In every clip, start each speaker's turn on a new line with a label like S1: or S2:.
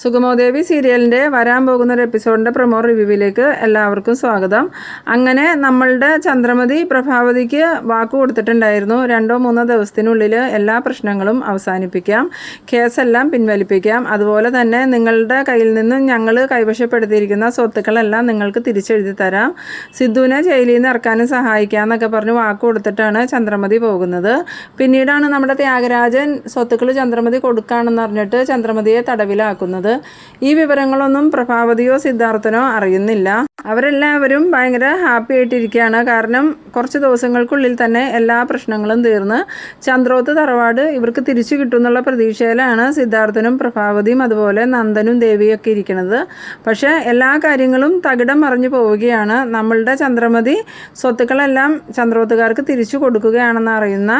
S1: സുഗമോദേവി സീരിയലിന്റെ വരാൻ പോകുന്ന ഒരു എപ്പിസോഡിന്റെ പ്രൊമോ റിവ്യൂവിലേക്ക് എല്ലാവർക്കും സ്വാഗതം. അങ്ങനെ നമ്മളുടെ ചന്ദ്രമതി പ്രഭാവതിക്ക് വാക്ക് കൊടുത്തിട്ടുണ്ടായിരുന്നു. രണ്ടോ മൂന്നോ ദിവസത്തിനുള്ളിൽ എല്ലാ പ്രശ്നങ്ങളും അവസാനിപ്പിക്കാം. കേസെല്ലാം പിൻവലിപ്പിക്കാം. അതുപോലെ തന്നെ നിങ്ങളുടെ കയ്യിൽ നിന്നും ഞങ്ങൾ കൈവശപ്പെടുത്തിയിരിക്കുന്ന സ്വത്തുക്കളെല്ലാം നിങ്ങൾക്ക് തിരിച്ചെഴുതി തരാം. സിദ്ധുവിനെ ജയിലിൽ നിന്ന് ഇറക്കാനും സഹായിക്കാം എന്നൊക്കെ പറഞ്ഞ് വാക്ക് കൊടുത്തിട്ടാണ് ചന്ദ്രമതി പോകുന്നത്. പിന്നീടാണ് നമ്മുടെ ത്യാഗരാജൻ സ്വത്തുക്കൾ ചന്ദ്രമതി കൊടുക്കുകയാണെന്ന് പറഞ്ഞിട്ട് ചന്ദ്രമതിയെ തടവിലാക്കുന്നത്. ഈ വിവരങ്ങളൊന്നും പ്രഭാവതിയോ സിദ്ധാർത്ഥനോ അറിയുന്നില്ല. അവരെല്ലാവരും ഭയങ്കര ഹാപ്പി ആയിട്ടിരിക്കുകയാണ്. കാരണം കുറച്ച് ദിവസങ്ങൾക്കുള്ളിൽ തന്നെ എല്ലാ പ്രശ്നങ്ങളും തീർന്ന് ചന്ദ്രോത്ത് തറവാട് ഇവർക്ക് തിരിച്ചു കിട്ടുമെന്നുള്ള പ്രതീക്ഷയിലാണ് സിദ്ധാർത്ഥനും പ്രഭാവതിയും അതുപോലെ നന്ദനും ദേവിയൊക്കെ ഇരിക്കുന്നത്. പക്ഷേ എല്ലാ കാര്യങ്ങളും തകിടം മറിഞ്ഞു പോവുകയാണ്. നമ്മളുടെ ചന്ദ്രമതി സ്വത്തുക്കളെല്ലാം ചന്ദ്രോത്തുകാർക്ക് തിരിച്ചു കൊടുക്കുകയാണെന്ന് അറിയുന്ന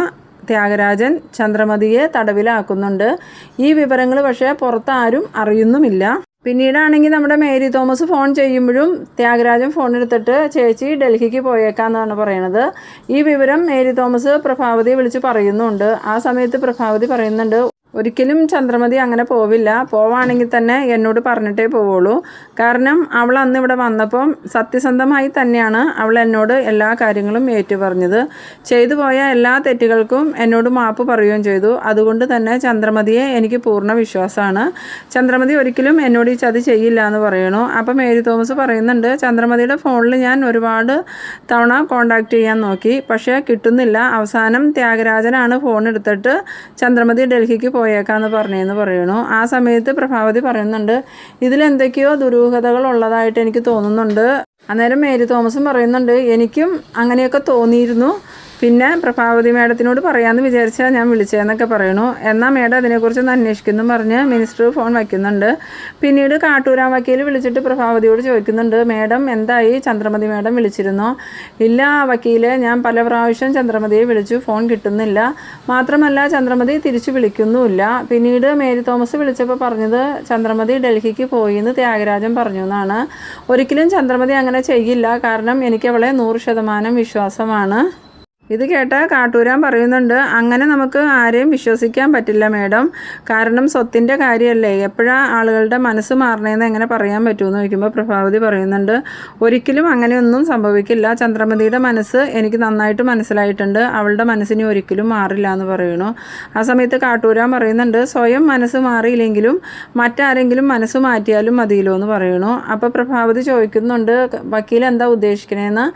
S1: ത്യാഗരാജൻ ചന്ദ്രമതിയെ തടവിലാക്കുന്നുണ്ട്. ഈ വിവരങ്ങൾ പക്ഷേ പുറത്താരും അറിയുന്നുമില്ല. പിന്നീടാണെങ്കിൽ നമ്മുടെ മേരി തോമസ് ഫോൺ ചെയ്യുമ്പോഴും ത്യാഗരാജൻ ഫോൺ എടുത്തിട്ട് ചേച്ചി ഡൽഹിക്ക് പോയേക്കാന്നാണ് പറയണത്. ഈ വിവരം മേരി തോമസ് പ്രഭാവതിയെ വിളിച്ച് പറയുന്നുണ്ട്. ആ സമയത്ത് പ്രഭാവതി പറയുന്നുണ്ട് ഒരിക്കലും ചന്ദ്രമതി അങ്ങനെ പോവില്ല. പോവാണെങ്കിൽ തന്നെ എന്നോട് പറഞ്ഞിട്ടേ പോവുള്ളൂ. കാരണം അവൾ അന്ന് ഇവിടെ വന്നപ്പം സത്യസന്ധമായി തന്നെയാണ് അവൾ എന്നോട് എല്ലാ കാര്യങ്ങളും ഏറ്റുപറഞ്ഞത്. ചെയ്തു പോയ എല്ലാ തെറ്റുകൾക്കും എന്നോട് മാപ്പ് പറയുകയും ചെയ്തു. അതുകൊണ്ട് തന്നെ ചന്ദ്രമതിയെ എനിക്ക് പൂർണ വിശ്വാസമാണ്. ചന്ദ്രമതി ഒരിക്കലും എന്നോട് ഈ ചതി ചെയ്യില്ല എന്ന് പറയണു. അപ്പം മേരി തോമസ് പറയുന്നുണ്ട് ചന്ദ്രമതിയുടെ ഫോണിൽ ഞാൻ ഒരുപാട് തവണ കോണ്ടാക്ട് ചെയ്യാൻ നോക്കി. പക്ഷേ കിട്ടുന്നില്ല. അവസാനം ത്യാഗരാജനാണ് ഫോൺ എടുത്തിട്ട് ചന്ദ്രമതി ഡൽഹിക്ക് പോയേക്കാന്ന് പറഞ്ഞതെന്ന് പറയണു ആ സമയത്ത് പ്രഭാവതി പറയുന്നുണ്ട് ഇതിലെന്തൊക്കെയോ ദുരൂഹതകൾ ഉള്ളതായിട്ട് എനിക്ക് തോന്നുന്നുണ്ട്. അന്നേരം മേരി തോമസും പറയുന്നുണ്ട് എനിക്കും അങ്ങനെയൊക്കെ തോന്നിയിരുന്നു. പിന്നെ പ്രഭാവതി മേഡത്തിനോട് പറയാമെന്ന് വിചാരിച്ചാൽ ഞാൻ വിളിച്ചതെന്നൊക്കെ പറയണു. എന്നാൽ മേഡം അതിനെക്കുറിച്ച് ഒന്ന് അന്വേഷിക്കുന്നു പറഞ്ഞ് മിനിസ്റ്റർ ഫോൺ വയ്ക്കുന്നുണ്ട്. പിന്നീട് കാട്ടൂരാൻ വക്കീൽ വിളിച്ചിട്ട് പ്രഭാവതിയോട് ചോദിക്കുന്നുണ്ട് മേഡം എന്തായി? ചന്ദ്രമതി മേഡം വിളിച്ചിരുന്നോ? ഇല്ല വക്കീലെ ഞാൻ പല പ്രാവശ്യം ചന്ദ്രമതിയെ വിളിച്ചു ഫോൺ കിട്ടുന്നില്ല. മാത്രമല്ല ചന്ദ്രമതി തിരിച്ചു വിളിക്കുന്നുമില്ല. പിന്നീട് മേരി തോമസ് വിളിച്ചപ്പോൾ പറഞ്ഞത് ചന്ദ്രമതി ഡൽഹിക്ക് പോയി എന്ന് ത്യാഗരാജൻ പറഞ്ഞു എന്നാണ് ഒരിക്കലും ചന്ദ്രമതി അങ്ങനെ ചെയ്യില്ല. കാരണം എനിക്ക് അവളെ നൂറ് ശതമാനം വിശ്വാസമാണ്. ഇത് കേട്ട കാട്ടൂരാൻ പറയുന്നുണ്ട് അങ്ങനെ നമുക്ക് ആരെയും വിശ്വസിക്കാൻ പറ്റില്ല മേഡം. കാരണം സ്വത്തിന്റെ കാര്യമല്ലേ. എപ്പോഴാണ് ആളുകളുടെ മനസ്സ് മാറണേന്ന് എങ്ങനെ പറയാൻ പറ്റുമെന്ന് ചോദിക്കുമ്പോൾ പ്രഭാവതി പറയുന്നുണ്ട് ഒരിക്കലും അങ്ങനെയൊന്നും സംഭവിക്കില്ല. ചന്ദ്രമതിയുടെ മനസ്സ് എനിക്ക് നന്നായിട്ട് മനസ്സിലായിട്ടുണ്ട്. അവളുടെ മനസ്സിനി ഒരിക്കലും മാറില്ല എന്ന് പറയുന്നു. ആ സമയത്ത് കാട്ടൂരാൻ പറയുന്നുണ്ട് സ്വയം മനസ്സ് മാറിയില്ലെങ്കിലും മറ്റാരെങ്കിലും മനസ്സ് മാറ്റിയാലും മതിയല്ലോ എന്ന് പറയുന്നു. അപ്പോൾ പ്രഭാവതി ചോദിക്കുന്നുണ്ട് വക്കീൽ എന്താ ഉദ്ദേശിക്കണേന്ന്?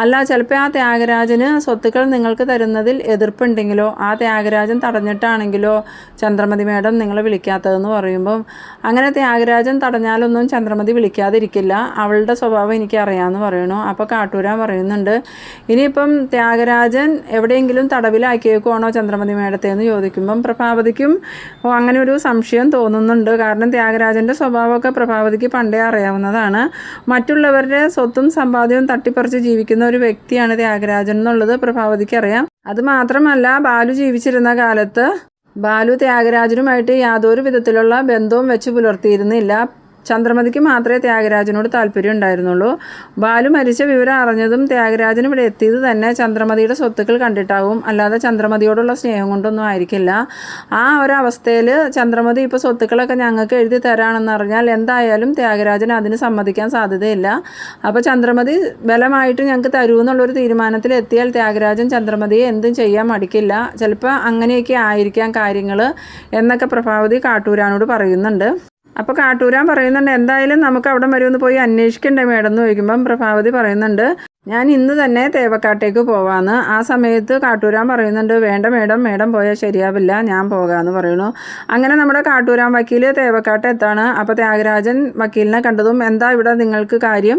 S1: അല്ല ചിലപ്പോൾ ആ ത്യാഗരാജന് സ്വത്തുക്കൾ നിങ്ങൾക്ക് തരുന്നതിൽ എതിർപ്പുണ്ടെങ്കിലോ ആ ത്യാഗരാജൻ തടഞ്ഞിട്ടാണെങ്കിലോ ചന്ദ്രമതി മേഡം നിങ്ങളെ വിളിക്കാത്തതെന്ന് പറയുമ്പം അങ്ങനെ ത്യാഗരാജൻ തടഞ്ഞാലൊന്നും ചന്ദ്രമതി വിളിക്കാതിരിക്കില്ല. അവളുടെ സ്വഭാവം എനിക്കറിയാമെന്ന് പറയണു അപ്പോൾ കാട്ടൂരാൻ പറയുന്നുണ്ട് ഇനിയിപ്പം ത്യാഗരാജൻ എവിടെയെങ്കിലും തടവിലാക്കിയേക്കുവാണോ ചന്ദ്രമതി മേഡത്തെ? എന്ന് ചോദിക്കുമ്പം പ്രഭാവതിക്കും അങ്ങനെ ഒരു സംശയം തോന്നുന്നുണ്ട്. കാരണം ത്യാഗരാജന്റെ സ്വഭാവമൊക്കെ പ്രഭാവതിക്ക് പണ്ടേ അറിയാവുന്നതാണ്. മറ്റുള്ളവരുടെ സ്വത്തും സമ്പാദ്യവും തട്ടിപ്പറിച്ച് ജീവിക്കുന്ന ഒരു വ്യക്തിയാണ് ത്യാഗരാജൻ എന്നുള്ളത് പ്രഭാവതിക്ക് അറിയാം അത് മാത്രമല്ല ബാലു ജീവിച്ചിരുന്ന കാലത്ത് ബാലു ത്യാഗരാജനുമായിട്ട് യാതൊരു വിധത്തിലുള്ള ബന്ധവും വെച്ച് പുലർത്തിയിരുന്നില്ല. ചന്ദ്രമതിക്ക് മാത്രമേ ത്യാഗരാജനോട് താല്പര്യം ഉണ്ടായിരുന്നുള്ളൂ. ബാലു മരിച്ച വിവരം അറിഞ്ഞതും ത്യാഗരാജൻ ഇവിടെ എത്തിയത് തന്നെ ചന്ദ്രമതിയുടെ സ്വത്തുക്കൾ കണ്ടിട്ടാവും. അല്ലാതെ ചന്ദ്രമതിയോടുള്ള സ്നേഹം കൊണ്ടൊന്നും ആയിരിക്കില്ല. ആ ഒരു ചന്ദ്രമതി ഇപ്പോൾ സ്വത്തുക്കളൊക്കെ ഞങ്ങൾക്ക് എഴുതി തരാണെന്ന് അറിഞ്ഞാൽ എന്തായാലും ത്യാഗരാജൻ അതിന് സമ്മതിക്കാൻ സാധ്യതയില്ല. അപ്പോൾ ചന്ദ്രമതി ബലമായിട്ട് ഞങ്ങൾക്ക് തരൂ എന്നുള്ളൊരു തീരുമാനത്തിൽ എത്തിയാൽ ത്യാഗരാജൻ ചന്ദ്രമതിയെ എന്തും ചെയ്യാൻ മടിക്കില്ല. ചിലപ്പോൾ അങ്ങനെയൊക്കെ ആയിരിക്കാം കാര്യങ്ങൾ എന്നൊക്കെ പ്രഭാവതി കാട്ടൂരാനോട് പറയുന്നുണ്ട്. അപ്പോൾ കാട്ടൂരാൻ പറയുന്നുണ്ട് എന്തായാലും നമുക്ക് അവിടെ വരെ ഒന്ന് പോയി അന്വേഷിക്കണ്ടേ മേഡം എന്ന് ചോദിക്കുമ്പം പ്രഭാവതി പറയുന്നുണ്ട്. ഞാൻ ഇന്ന് തന്നെ തേവക്കാട്ടേക്ക് പോവാന്ന്. ആ സമയത്ത് കാട്ടൂരാൻ പറയുന്നുണ്ട് വേണ്ട മേഡം മേഡം പോയാൽ ശരിയാവില്ല ഞാൻ പോകാമെന്ന് പറയുന്നു. അങ്ങനെ നമ്മുടെ കാട്ടൂരാൻ വക്കീൽ തേവക്കാട്ട് എത്താണ്. അപ്പോൾ ത്യാഗരാജൻ വക്കീലിനെ കണ്ടതും എന്താ ഇവിടെ നിങ്ങൾക്ക് കാര്യം?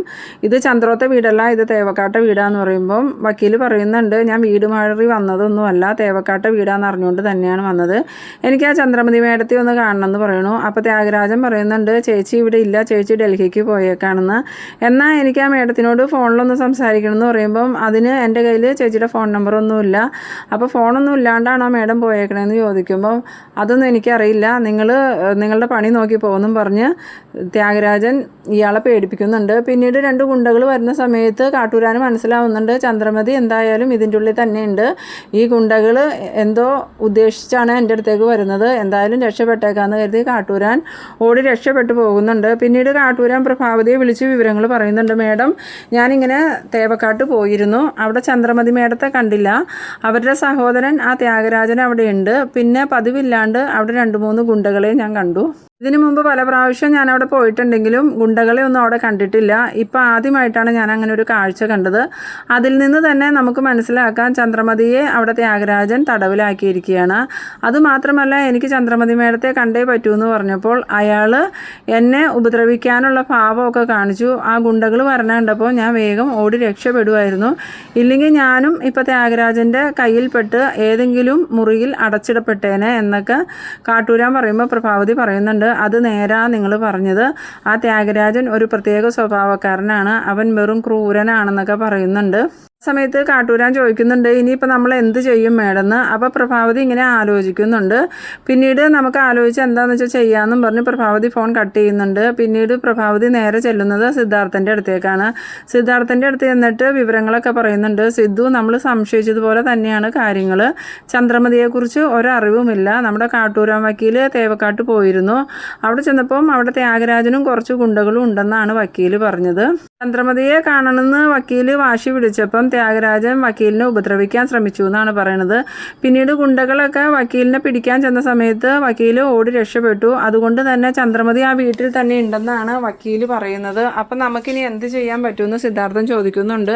S1: ഇത് ചന്ദ്രോത്തെ വീടല്ല ഇത് തേവക്കാട്ട വീടാന്ന് പറയുമ്പം വക്കീൽ പറയുന്നുണ്ട് ഞാൻ വീട് മാറി വന്നതൊന്നുമല്ല തേവക്കാട്ട വീടാന്ന് അറിഞ്ഞുകൊണ്ട് തന്നെയാണ് വന്നത്. എനിക്ക് ആ ചന്ദ്രമതി മേഡത്തെ ഒന്ന് കാണണം എന്ന് പറയുന്നു. അപ്പോൾ ത്യാഗരാജൻ പറയുന്നുണ്ട് ചേച്ചി ഇവിടെ ഇല്ല ചേച്ചി ഡൽഹിക്ക് പോയേക്കാണെന്ന്. എന്നാൽ എനിക്ക് ആ മേഡത്തിനോട് ഫോണിലൊന്ന് സംസാരിക്കണം എന്ന് പറയുമ്പം അതിന് എന്റെ കയ്യിൽ ചേച്ചിയുടെ ഫോൺ നമ്പറൊന്നുമില്ല അപ്പോൾ ഫോണൊന്നും ആ മേഡം പോയേക്കണേന്ന് ചോദിക്കുമ്പം അതൊന്നും എനിക്കറിയില്ല. നിങ്ങൾ നിങ്ങളുടെ പണി നോക്കി പോകുമെന്നും പറഞ്ഞ് ത്യാഗരാജൻ ഇയാളെ പേടിപ്പിക്കുന്നുണ്ട്. പിന്നീട് രണ്ട് ഗുണ്ടകൾ വരുന്ന സമയത്ത് കാട്ടൂരാന് മനസ്സിലാവുന്നുണ്ട് ചന്ദ്രമതി എന്തായാലും ഇതിന്റെ ഉള്ളിൽ തന്നെയുണ്ട്. ഈ ഗുണ്ടകൾ എന്തോ ഉദ്ദേശിച്ചാണ് എന്റെ അടുത്തേക്ക് വരുന്നത്. എന്തായാലും രക്ഷപ്പെട്ടേക്കാന്ന് കരുതി കാട്ടൂരാൻ ഓടി രക്ഷപ്പെട്ടു പോകുന്നുണ്ട്. പിന്നീട് കാട്ടൂരാൻ പ്രഭാവതിയെ വിളിച്ച് വിവരങ്ങൾ പറയുന്നുണ്ട്. മേഡം ഞാനിങ്ങനെ തേവക്കാട്ട് പോയിരുന്നു. അവിടെ ചന്ദ്രമതി മേടത്തെ കണ്ടില്ല. അവരുടെ സഹോദരൻ ആ ത്യാഗരാജൻ അവിടെയുണ്ട്. പിന്നെ പതിവില്ലാണ്ട് അവിടെ രണ്ട് മൂന്ന് ഗുണ്ടകളെ ഞാൻ കണ്ടു. ഇതിനു മുമ്പ് പല പ്രാവശ്യം ഞാൻ അവിടെ പോയിട്ടുണ്ടെങ്കിലും ഗുണ്ടകളെ ഒന്നും അവിടെ കണ്ടിട്ടില്ല. ഇപ്പം ആദ്യമായിട്ടാണ് ഞാൻ അങ്ങനെ ഒരു കാഴ്ച കണ്ടത്. അതിൽ നിന്ന് തന്നെ നമുക്ക് മനസ്സിലാക്കാൻ ചന്ദ്രമതിയെ അവിടെ ത്യാഗരാജൻ തടവിലാക്കിയിരിക്കുകയാണ്. അതുമാത്രമല്ല എനിക്ക് ചന്ദ്രമതി മേടത്തെ കണ്ടേ പറ്റൂ എന്ന് പറഞ്ഞപ്പോൾ അയാൾ എന്നെ ഉപദ്രവിക്കാനുള്ള ഭാവമൊക്കെ കാണിച്ചു. ആ ഗുണ്ടകൾ വരണ കണ്ടപ്പോൾ ഞാൻ വേഗം ഓടി രക്ഷപ്പെടുമായിരുന്നു ഇല്ലെങ്കിൽ ഞാനും ഇപ്പോൾ ത്യാഗരാജന്റെ കയ്യിൽപ്പെട്ട് ഏതെങ്കിലും മുറിയിൽ അടച്ചിടപ്പെട്ടേനെ എന്നൊക്കെ കാട്ടൂരാൻ പറയുമ്പോൾ പ്രഭാവതി പറയുന്നുണ്ട്. അത് നേരാ നിങ്ങൾ പറഞ്ഞത്. ആ ത്യാഗരാജൻ ഒരു പ്രത്യേക സ്വഭാവക്കാരനാണ്. അവൻ വെറും ക്രൂരനാണെന്നൊക്കെ പറയുന്നുണ്ട്. സമയത്ത് കാട്ടൂരാൻ ചോദിക്കുന്നുണ്ട് ഇനിയിപ്പോൾ നമ്മൾ എന്ത് ചെയ്യും മേഡന്ന്? അപ്പോൾ പ്രഭാവതി ഇങ്ങനെ ആലോചിക്കുന്നുണ്ട്. പിന്നീട് നമുക്ക് ആലോചിച്ച് എന്താണെന്ന് വെച്ചാൽ ചെയ്യാമെന്നും പറഞ്ഞ് പ്രഭാവതി ഫോൺ കട്ട് ചെയ്യുന്നുണ്ട്. പിന്നീട് പ്രഭാവതി നേരെ ചെല്ലുന്നത് സിദ്ധാർത്ഥന്റെ അടുത്തേക്കാണ്. സിദ്ധാർത്ഥന്റെ അടുത്ത് ചെന്നിട്ട് വിവരങ്ങളൊക്കെ പറയുന്നുണ്ട്. സിദ്ധു നമ്മൾ സംശയിച്ചതുപോലെ തന്നെയാണ് കാര്യങ്ങൾ ചന്ദ്രമതിയെക്കുറിച്ച് ഒരറിവുമില്ല. നമ്മുടെ കാട്ടൂരാൻ വക്കീൽ തേവക്കാട്ട് പോയിരുന്നു. അവിടെ ചെന്നപ്പം അവിടെ ത്യാഗരാജനും കുറച്ച് ഗുണ്ടകളും ഉണ്ടെന്നാണ് വക്കീൽ പറഞ്ഞത്. ചന്ദ്രമതിയെ കാണണമെന്ന് വക്കീൽ വാശി പിടിച്ചപ്പം ത്യാഗരാജൻ വക്കീലിനെ ഉപദ്രവിക്കാൻ ശ്രമിച്ചു എന്നാണ് പറയുന്നത് പിന്നീട് ഗുണ്ടകളൊക്കെ വക്കീലിനെ പിടിക്കാൻ ചെന്ന സമയത്ത് വക്കീൽ ഓടി രക്ഷപ്പെട്ടു. അതുകൊണ്ട് തന്നെ ചന്ദ്രമതി ആ വീട്ടിൽ തന്നെ ഉണ്ടെന്നാണ് വക്കീൽ പറയുന്നത്. അപ്പം നമുക്കിനി എന്ത് ചെയ്യാൻ പറ്റുമെന്ന് സിദ്ധാർത്ഥൻ ചോദിക്കുന്നുണ്ട്.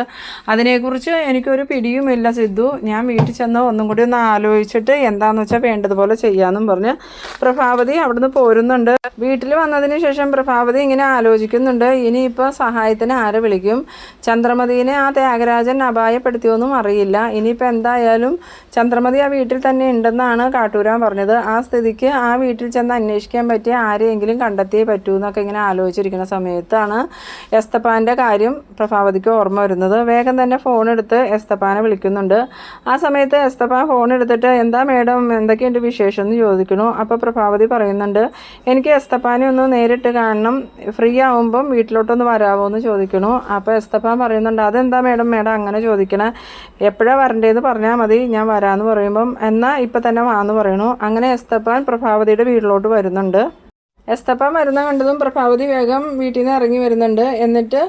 S1: അതിനെക്കുറിച്ച് എനിക്കൊരു പിടിയുമില്ല സിദ്ധു. ഞാൻ വീട്ടിൽ ചെന്ന് ഒന്നും കൂടി ഒന്ന് ആലോചിച്ചിട്ട് എന്താണെന്ന് വെച്ചാൽ വേണ്ടതുപോലെ ചെയ്യാമെന്നും പറഞ്ഞ് പ്രഭാവതി അവിടുന്ന് പോരുന്നുണ്ട്. വീട്ടിൽ വന്നതിന് ശേഷം പ്രഭാവതി ഇങ്ങനെ ആലോചിക്കുന്നുണ്ട്. ഇനിയിപ്പോൾ സഹായത്തിന് ആരെ വിളിക്കും? ചന്ദ്രമതിനെ ആ ത്യാഗരാജൻ അപായപ്പെടുത്തിയൊന്നും അറിയില്ല. ഇനിയിപ്പോൾ എന്തായാലും ചന്ദ്രമതി ആ വീട്ടിൽ തന്നെ ഉണ്ടെന്നാണ് കാട്ടൂരാൻ പറഞ്ഞത്. ആ സ്ഥിതിക്ക് ആ വീട്ടിൽ ചെന്ന് അന്വേഷിക്കാൻ പറ്റിയ ആരെയെങ്കിലും കണ്ടെത്തിയേ പറ്റൂ എന്നൊക്കെ ഇങ്ങനെ ആലോചിച്ചിരിക്കുന്ന സമയത്താണ് എസ്തപ്പാന്റെ കാര്യം പ്രഭാവതിക്ക് ഓർമ്മ വരുന്നത്. വേഗം തന്നെ ഫോൺ എടുത്ത് എസ്തപ്പാനെ വിളിക്കുന്നുണ്ട്. ആ സമയത്ത് എസ്തപ്പാൻ ഫോൺ എടുത്തിട്ട് എന്താ മേഡം എന്തൊക്കെയുണ്ട് വിശേഷം? എന്ന് ചോദിക്കണു അപ്പോൾ പ്രഭാവതി പറയുന്നുണ്ട് എനിക്ക് എസ്തപ്പാനെ ഒന്ന് നേരിട്ട് കാണണം. ഫ്രീ ആവുമ്പം വീട്ടിലോട്ടൊന്ന് വരാമോ എന്ന് ചോദിക്കണു. അപ്പോൾ എസ്തപ്പാൻ പറയുന്നുണ്ട് അതെന്താ മേഡം? മേഡം അങ്ങനെ ചോദിക്കണേ. എപ്പോഴാണ് വരണ്ടേന്ന് പറഞ്ഞാൽ മതി ഞാൻ വരാമെന്ന് പറയുമ്പം. എന്നാൽ ഇപ്പം തന്നെ വാന്ന് പറയണു. അങ്ങനെ എസ്തപ്പാൻ പ്രഭാവതിയുടെ വീട്ടിലോട്ട് വരുന്നുണ്ട്. എസ്തപ്പാൻ മരുന്ന് കണ്ടതും പ്രഭാവതി വേഗം വീട്ടിൽ നിന്ന് ഇറങ്ങി വരുന്നുണ്ട്. എന്നിട്ട്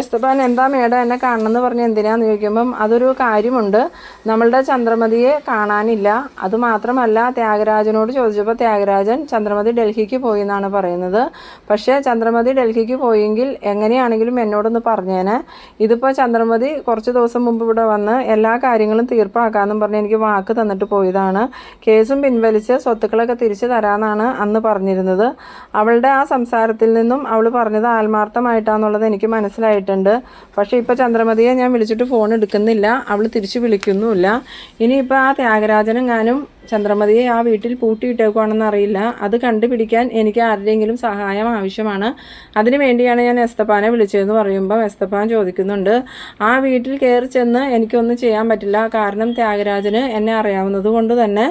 S1: എസ്തപ്പാൻ എന്താ മേഡം എന്നെ കാണണമെന്ന് പറഞ്ഞ് എന്തിനാന്ന് ചോദിക്കുമ്പം അതൊരു കാര്യമുണ്ട്. നമ്മളുടെ ചന്ദ്രമതിയെ കാണാനില്ല. അതുമാത്രമല്ല ത്യാഗരാജനോട് ചോദിച്ചപ്പോൾ ത്യാഗരാജൻ ചന്ദ്രമതി ഡൽഹിക്ക് പോയി എന്നാണ് പറയുന്നത്. പക്ഷേ ചന്ദ്രമതി ഡൽഹിക്ക് പോയെങ്കിൽ എങ്ങനെയാണെങ്കിലും എന്നോടൊന്ന് പറഞ്ഞേനെ. ഇതിപ്പോൾ ചന്ദ്രമതി കുറച്ച് ദിവസം മുമ്പ് ഇവിടെ വന്ന് എല്ലാ കാര്യങ്ങളും തീർപ്പാക്കാമെന്നും പറഞ്ഞ് എനിക്ക് വാക്ക് തന്നിട്ട് പോയതാണ്. കേസും പിൻവലിച്ച് സ്വത്തുക്കളൊക്കെ തിരിച്ചു തരാമെന്നാണ് അന്ന് പറഞ്ഞിരുന്നത്. അവളുടെ ആ സംസാരത്തിൽ നിന്നും അവൾ പറഞ്ഞത് ആത്മാർത്ഥമായിട്ടാന്നുള്ളത് എനിക്ക് മനസ്സിലായിട്ടുണ്ട്. പക്ഷേ ഇപ്പോൾ ചന്ദ്രമതിയെ ഞാൻ വിളിച്ചിട്ട് ഫോൺ എടുക്കുന്നില്ല. അവൾ തിരിച്ചു വിളിക്കുന്നുമില്ല. ഇനിയിപ്പോൾ ആ ത്യാഗരാജനും ഞാനും ചന്ദ്രമതിയെ ആ വീട്ടിൽ പൂട്ടിയിട്ടേക്കുവാണെന്ന് അറിയില്ല. അത് കണ്ടുപിടിക്കാൻ എനിക്ക് ആരുടെയെങ്കിലും സഹായം ആവശ്യമാണ്. അതിനു വേണ്ടിയാണ് ഞാൻ എസ്തപ്പാനെ വിളിച്ചതെന്ന് പറയുമ്പോൾ എസ്തപ്പാൻ ചോദിക്കുന്നുണ്ട് ആ വീട്ടിൽ കയറി ചെന്ന് എനിക്കൊന്നും ചെയ്യാൻ പറ്റില്ല. കാരണം ത്യാഗരാജന് എന്നെ അറിയാവുന്നത് കൊണ്ട് തന്നെ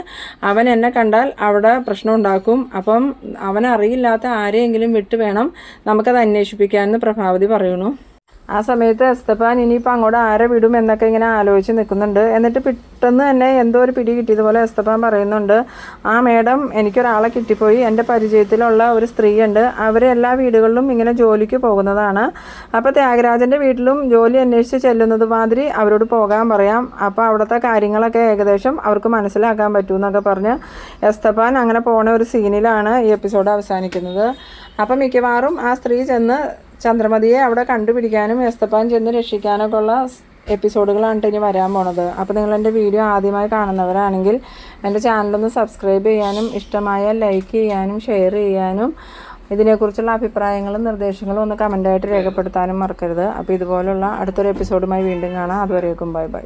S1: അവൻ എന്നെ കണ്ടാൽ അവിടെ പ്രശ്നം ഉണ്ടാക്കും. അപ്പം അവനറിയില്ലാത്ത ആരെയെങ്കിലും വിട്ടു വേണം നമുക്കത് അന്വേഷിപ്പിക്കാമെന്ന് പ്രഭാവതി പറയുന്നു. ആ സമയത്ത് എസ്തപ്പാൻ ഇനിയിപ്പോൾ അങ്ങോട്ട് ആരെ വിടും എന്നൊക്കെ ഇങ്ങനെ ആലോചിച്ച് നിൽക്കുന്നുണ്ട്. എന്നിട്ട് പെട്ടെന്ന് തന്നെ എന്തോ ഒരു പിടി കിട്ടിയതുപോലെ എസ്തപ്പാൻ പറയുന്നുണ്ട് ആ മേഡം എനിക്കൊരാളെ കിട്ടിപ്പോയി. എന്റെ പരിചയത്തിലുള്ള ഒരു സ്ത്രീയുണ്ട്. അവരെ എല്ലാ വീടുകളിലും ഇങ്ങനെ ജോലിക്ക് പോകുന്നതാണ്. അപ്പോൾ ത്യാഗരാജന്റെ വീട്ടിലും ജോലി അന്വേഷിച്ച് ചെല്ലുന്നത് മാതിരി അവരോട് പോകാൻ പറയാം. അപ്പോൾ അവിടുത്തെ കാര്യങ്ങളൊക്കെ ഏകദേശം അവർക്ക് മനസ്സിലാക്കാൻ പറ്റും എന്നൊക്കെ പറഞ്ഞ് എസ്തപ്പാൻ അങ്ങനെ പോണ ഒരു സീനിലാണ് ഈ എപ്പിസോഡ് അവസാനിക്കുന്നത്. അപ്പം മിക്കവാറും ആ സ്ത്രീ ചെന്ന് ചന്ദ്രമതിയെ അവിടെ കണ്ടുപിടിക്കാനും എസ്തപ്പാൻ ചെന്ന് രക്ഷിക്കാനൊക്കെ ഉള്ള എപ്പിസോഡുകളാണ് ഇനി വരാൻ പോണത്. അപ്പോൾ നിങ്ങൾ എന്റെ വീഡിയോ ആദ്യമായി കാണുന്നവരാണെങ്കിൽ എന്റെ ചാനലൊന്ന് സബ്സ്ക്രൈബ് ചെയ്യാനും ഇഷ്ടമായാൽ ലൈക്ക് ചെയ്യാനും ഷെയർ ചെയ്യാനും ഇതിനെക്കുറിച്ചുള്ള അഭിപ്രായങ്ങളും നിർദ്ദേശങ്ങളും ഒന്ന് കമന്റായിട്ട് രേഖപ്പെടുത്താനും മറക്കരുത്. അപ്പോൾ ഇതുപോലുള്ള അടുത്തൊരു എപ്പിസോഡുമായി വീണ്ടും കാണാം. അതുവരേക്കും ബൈ ബൈ.